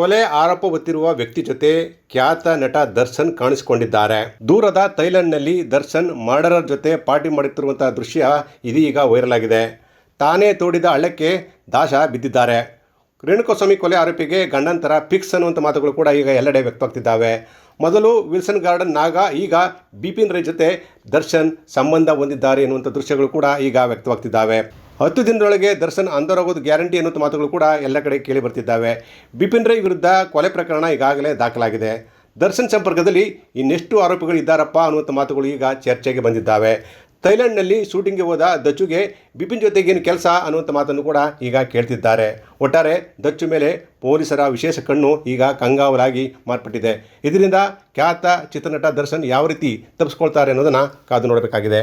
ಕೊಲೆ ಆರೋಪ ಹೊತ್ತಿರುವ ವ್ಯಕ್ತಿ ಜೊತೆ ಖ್ಯಾತ ನಟ ದರ್ಶನ್ ಕಾಣಿಸಿಕೊಂಡಿದ್ದಾರೆ. ದೂರದ ಥೈಲ್ಯಾಂಡ್ನಲ್ಲಿ ದರ್ಶನ್ ಮರ್ಡರರ್ ಜೊತೆ ಪಾರ್ಟಿ ಮಾಡುತ್ತಿರುವಂತಹ ದೃಶ್ಯ ಇದೀಗ ವೈರಲ್ ಆಗಿದೆ. ತಾನೇ ತೋಡಿದ ಹಳ್ಳಕ್ಕೆ ದಾಶ ಬಿದ್ದಿದ್ದಾರೆ. ರೇಣುಕಾಸ್ವಾಮಿ ಕೊಲೆ ಆರೋಪಿಗೆ ಗಂಡಂತರ ಫಿಕ್ಸ್ ಅನ್ನುವಂಥ ಮಾತುಗಳು ಕೂಡ ಈಗ ಎಲ್ಲೆಡೆ ವ್ಯಕ್ತವಾಗ್ತಿದ್ದಾವೆ. ಮೊದಲು ವಿಲ್ಸನ್ ಗಾರ್ಡನ್ ನಾಗ, ಈಗ ಬಿಪಿನ್ ರೈ ಜೊತೆ ದರ್ಶನ್ ಸಂಬಂಧ ಹೊಂದಿದ್ದಾರೆ ಎನ್ನುವಂಥ ದೃಶ್ಯಗಳು ಕೂಡ ಈಗ ವ್ಯಕ್ತವಾಗ್ತಿದ್ದಾವೆ. ಹತ್ತು ದಿನದೊಳಗೆ ದರ್ಶನ್ ಅಂದರಾಗೋದು ಗ್ಯಾರಂಟಿ ಅನ್ನೋ ಮಾತುಗಳು ಕೂಡ ಎಲ್ಲ ಕಡೆ ಕೇಳಿ ಬರ್ತಿದ್ದಾವೆ. ಬಿಪಿನ್ ರೈ ವಿರುದ್ಧ ಕೊಲೆ ಪ್ರಕರಣ ಈಗಾಗಲೇ ದಾಖಲಾಗಿದೆ. ದರ್ಶನ್ ಸಂಪರ್ಕದಲ್ಲಿ ಇನ್ನೆಷ್ಟು ಆರೋಪಿಗಳು ಇದ್ದಾರಪ್ಪ ಅನ್ನುವಂಥ ಮಾತುಗಳು ಈಗ ಚರ್ಚೆಗೆ ಬಂದಿದ್ದಾವೆ. ಥೈಲ್ಯಾಂಡ್ನಲ್ಲಿ ಶೂಟಿಂಗ್ಗೆ ಹೋದ ದಚ್ಚುಗೆ ಬಿಪಿನ್ ಜೊತೆಗೇನು ಕೆಲಸ ಅನ್ನುವಂಥ ಮಾತನ್ನು ಕೂಡ ಈಗ ಕೇಳ್ತಿದ್ದಾರೆ. ಒಟ್ಟಾರೆ ದಚ್ಚು ಮೇಲೆ ಪೊಲೀಸರ ವಿಶೇಷ ಕಣ್ಣು ಈಗ ಕಂಗಾವಲಾಗಿ ಮಾರ್ಪಟ್ಟಿದೆ. ಇದರಿಂದ ಖ್ಯಾತ ಚಿತ್ರನಟ ದರ್ಶನ್ ಯಾವ ರೀತಿ ತಪ್ಪಿಸ್ಕೊಳ್ತಾರೆ ಅನ್ನೋದನ್ನು ಕಾದು ನೋಡಬೇಕಾಗಿದೆ.